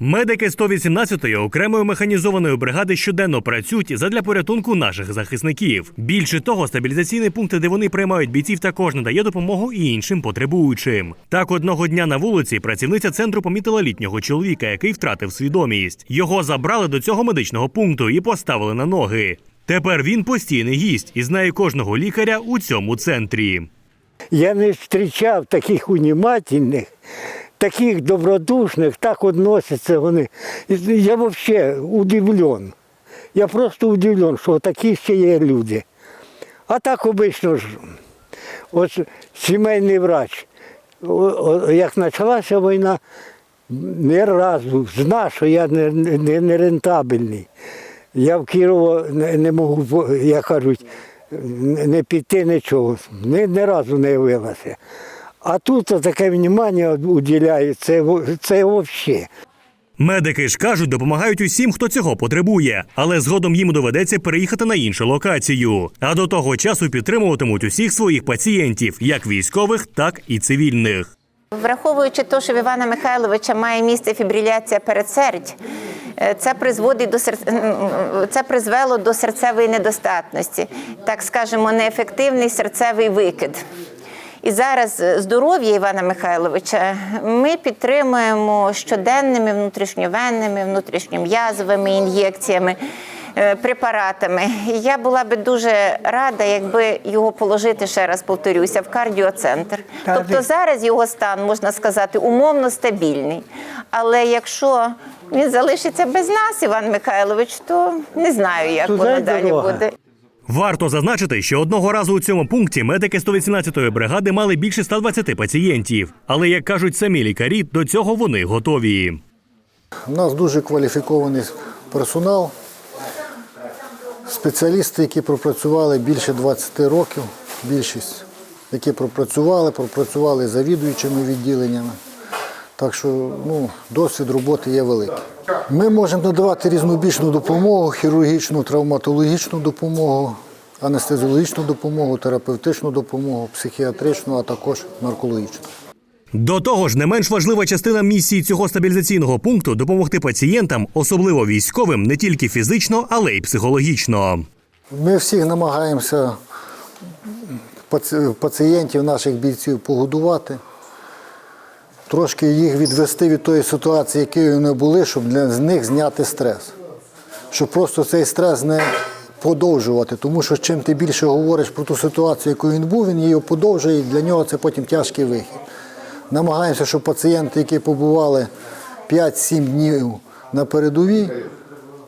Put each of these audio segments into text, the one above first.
Медики 118-ї окремої механізованої бригади щоденно працюють задля порятунку наших захисників. Більше того, стабілізаційний пункт, де вони приймають бійців, також надає допомогу і іншим потребуючим. Так, одного дня на вулиці працівниця центру помітила літнього чоловіка, який втратив свідомість. Його забрали до цього медичного пункту і поставили на ноги. Тепер він постійний гість і знає кожного лікаря у цьому центрі. Я не зустрічав таких унімательних, таких добродушних, так відносяться вони. Я взагалі удивлен. Я просто удивлен, що такі ще є люди. А так обично ж, ось сімейний врач, як почалася війна, не разу знав, що я не, не, не рентабельний. Я в Кірово не, не можу, як кажуть, не піти нічого. Ні, ні разу не явилася. А тут таке внимання уділяє, це, це взагалі. Медики ж кажуть, допомагають усім, хто цього потребує, але згодом їм доведеться переїхати на іншу локацію. А до того часу підтримуватимуть усіх своїх пацієнтів, як військових, так і цивільних. Враховуючи те, що в Івана Михайловича має місце фібриляція передсердь, е, це призводить до серц... це призвело до серцевої недостатності, так скажемо, неефективний серцевий викид. І зараз е, здоров'я Івана Михайловича ми підтримуємо щоденними внутрішньовенними, внутрішньом'язовими ін'єкціями, е, препаратами. Я була би дуже рада, якби його положити, ще раз повторюся, в кардіоцентр. Тобто зараз його стан, можна сказати, умовно стабільний. Але якщо він залишиться без нас, Іван Михайлович, то не знаю, як воно далі буде. Варто зазначити, що одного разу у цьому пункті медики 118-ї бригади мали більше 120 пацієнтів. Але як кажуть самі лікарі, до цього вони готові. У нас дуже кваліфікований персонал, спеціалісти, які пропрацювали більше 20 років, більшість, які пропрацювали, пропрацювали завідуючими відділеннями. Так що ну, досвід роботи є великий. Ми можемо надавати різнобічну допомогу, хірургічну, травматологічну допомогу, анестезіологічну допомогу, терапевтичну допомогу, психіатричну, а також наркологічну. До того ж, не менш важлива частина місії цього стабілізаційного пункту допомогти пацієнтам, особливо військовим, не тільки фізично, але й психологічно. Ми всіх намагаємося пацієнтів, наших бійців погодувати, трошки їх відвести від тої ситуації, якою вони були, щоб для з них зняти стрес. Щоб просто цей стрес не подовжувати. Тому що чим ти більше говориш про ту ситуацію, яку він був, він її подовжує, і для нього це потім тяжкий вихід. Намагаємося, щоб пацієнти, які побували 5-7 днів на передовій,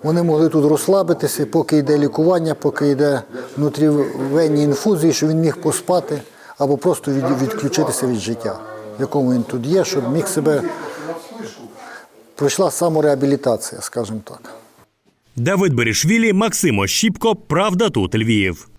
вони могли тут розслабитися, поки йде лікування, поки йде внутрівенні інфузії, щоб він міг поспати або просто відключитися від життя, якому він тут є, щоб міг себе пройшла самореабілітація, скажімо так. Давид Берішвілі, Максим Ощіпко, Правда тут Львів.